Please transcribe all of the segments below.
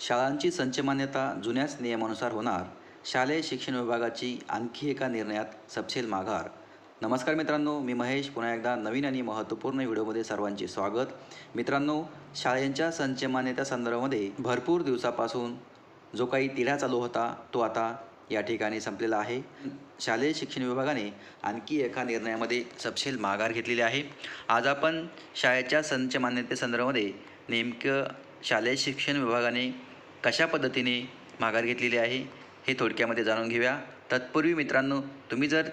शाळांची संचमान्यता जुन्याच नियमानुसार होणार. शालेय शिक्षण विभागाची आणखी एका निर्णयात सपशेल माघार. नमस्कार मित्रांनो मी महेश. पुन्हा एकदा नवीन आणि महत्त्वपूर्ण व्हिडिओमध्ये सर्वांचे स्वागत. मित्रांनो शाळेंच्या संचमान्यता संदर्भामध्ये भरपूर दिवसापासून जो काही तिढा चालू होता तो आता या ठिकाणी संपलेला आहे. शालेय शिक्षण विभागाने आणखी एका निर्णयामध्ये सपशेल माघार घेतलेली आहे. आज आपण शाळेच्या संचमान्यतेसंदर्भामध्ये नेमकं शालेय शिक्षण विभागाने कशा पद्धतीने माघार घेतलेली आहे हे थोडक्यामध्ये जाणून घेऊया. तत्पूर्वी मित्रांनो तुम्ही जर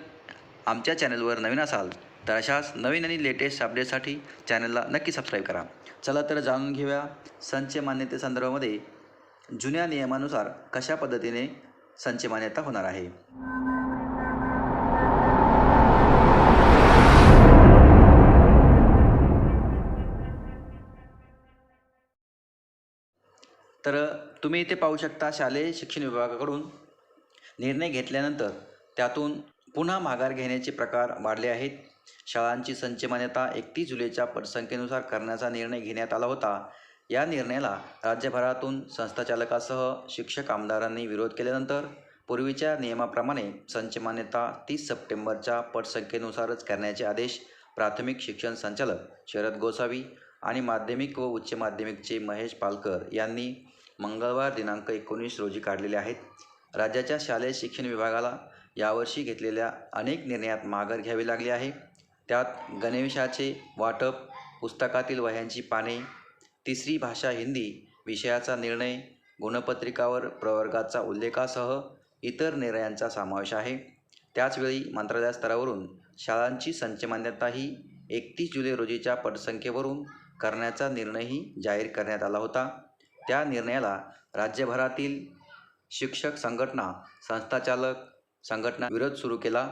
आमच्या चॅनलवर नवीन असाल तर अशाच नवीन आणि लेटेस्ट अपडेटसाठी चॅनलला नक्की सबस्क्राईब करा. चला तर जाणून घेऊया संच मान्यतेसंदर्भामध्ये जुन्या नियमानुसार कशा पद्धतीने संच मान्यता होणार आहे. तर तुम्ही इथे पाहू शकता शालेय शिक्षण विभागाकडून निर्णय घेतल्यानंतर त्यातून पुन्हा माघार घेण्याचे प्रकार वाढले आहेत. शाळांची संच मान्यता एकतीस जुलैच्या पटसंख्येनुसार करण्याचा निर्णय घेण्यात आला होता. या निर्णयाला राज्यभरातून संस्थाचालकासह शिक्षक आमदारांनी विरोध केल्यानंतर पूर्वीच्या नियमाप्रमाणे संच मान्यता तीस सप्टेंबरच्या पटसंख्येनुसारच करण्याचे आदेश प्राथमिक शिक्षण संचालक शरद गोसावी आणि माध्यमिक व उच्च माध्यमिकचे महेश पालकर यांनी मंगळवार दिनांक एकोणीस रोजी काढलेले आहेत. राज्याच्या शालेय शिक्षण विभागाला यावर्षी घेतलेल्या अनेक निर्णयात माघार घ्यावी लागली आहे. त्यात गणवेशाचे वाटप पुस्तकातील वह्यांची पाने तिसरी भाषा हिंदी विषयाचा निर्णय गुणपत्रिकावर प्रवर्गाचा उल्लेखासह इतर निर्णयांचा समावेश आहे. त्याचवेळी मंत्रालया स्तरावरून शाळांची संच मान्यताही एकतीस जुलै रोजीच्या पटसंख्येवरून करण्याचा निर्णयही जाहीर करण्यात आला होता. त्या निर्णयाला राज्यभरातील शिक्षक संघटना संस्थाचालक संघटना विरोध सुरू केला.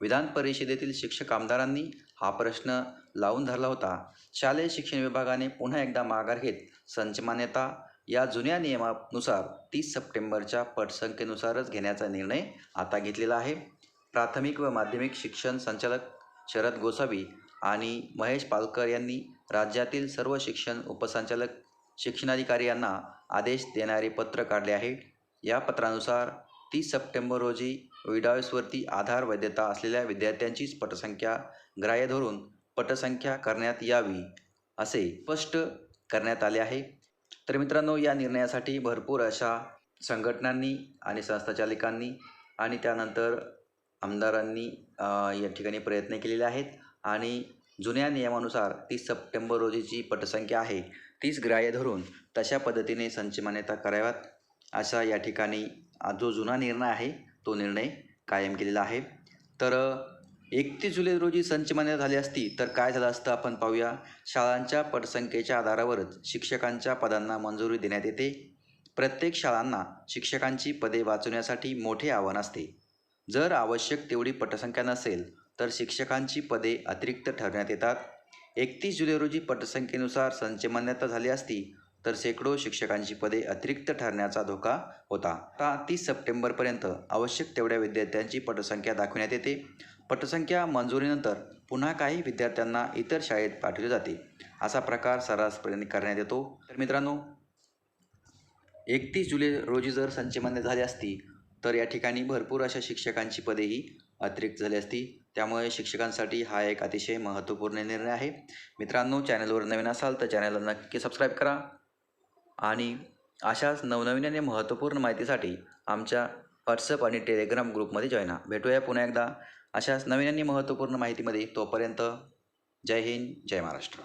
विधान परिषदेतील शिक्षक आमदारांनी हा प्रश्न लावून धरला होता. शालेय शिक्षण विभागाने पुन्हा एकदा माघार घेत संच मान्यता या जुन्या नियमानुसार तीस सप्टेंबरच्या पटसंख्येनुसारच घेण्याचा निर्णय आता घेतलेला आहे. प्राथमिक व माध्यमिक शिक्षण संचालक शरद गोसावी आणि महेश पालकर यांनी राज्यातील सर्व शिक्षण उपसंचालक शिक्षणाधिकारी यांना आदेश देणारे पत्र काढले आहे. या पत्रानुसार तीस सप्टेंबर रोजी विडाव्सवरती आधार वैधता असलेल्या विद्यार्थ्यांचीच पटसंख्या ग्राह्य धरून पटसंख्या करण्यात यावी असे स्पष्ट करण्यात आले आहे. तर मित्रांनो या निर्णयासाठी भरपूर अशा संघटनांनी आणि संस्थाचालकांनी आणि त्यानंतर आमदारांनी या ठिकाणी प्रयत्न केलेले आहेत. आणि जुन्या नियमानुसार तीस सप्टेंबर रोजीची पटसंख्या आहे. तीच ग्राह्य धरून तशा पद्धतीने संच मान्यता कराव्यात. असा या ठिकाणी जो जुना निर्णय आहे तो निर्णय कायम केलेला आहे. तर एकतीस जुलै रोजी संच मान्यता झाली असती तर काय झालं असतं आपण पाहूया. शाळांच्या पटसंख्येच्या आधारावरच शिक्षकांच्या पदांना मंजुरी देण्यात येते. प्रत्येक शाळांना शिक्षकांची पदे वाचवण्यासाठी मोठे आव्हान असते. जर आवश्यक तेवढी पटसंख्या नसेल तर शिक्षकांची पदे अतिरिक्त ठरवण्यात येतात. एकतीस जुलै रोजी पटसंख्येनुसार संच मान्यता झाली असती तर शेकडो शिक्षकांची पदे अतिरिक्त ठरण्याचा धोका होता. आता तीस सप्टेंबरपर्यंत आवश्यक तेवढ्या विद्यार्थ्यांची पटसंख्या दाखविण्यात येते. पटसंख्या मंजुरीनंतर पुन्हा काही विद्यार्थ्यांना इतर शाळेत पाठवले जाते असा प्रकार सर्रासपणे करण्यात येतो. तर मित्रांनो एकतीस जुलै रोजी जर संचमान्य झाली असती तर या ठिकाणी भरपूर अशा शिक्षकांची पदेही अतिरिक्त झाली असती. त्यामुळे शिक्षकांसाठी हा एक अतिशय महत्त्वपूर्ण निर्णय आहे. मित्रांनो चॅनलवर नवीन असाल तर चॅनलला नक्की सबस्क्राईब करा आणि अशाच नवनवीन आणि महत्त्वपूर्ण माहितीसाठी आमच्या व्हॉट्सअप आणि टेलिग्राम ग्रुपमध्ये जॉईन व्हा. भेटूया पुन्हा एकदा. अशाच नवीन आणि महत्त्वपूर्ण माहितीमध्ये तोपर्यंत जय हिंद जय महाराष्ट्र.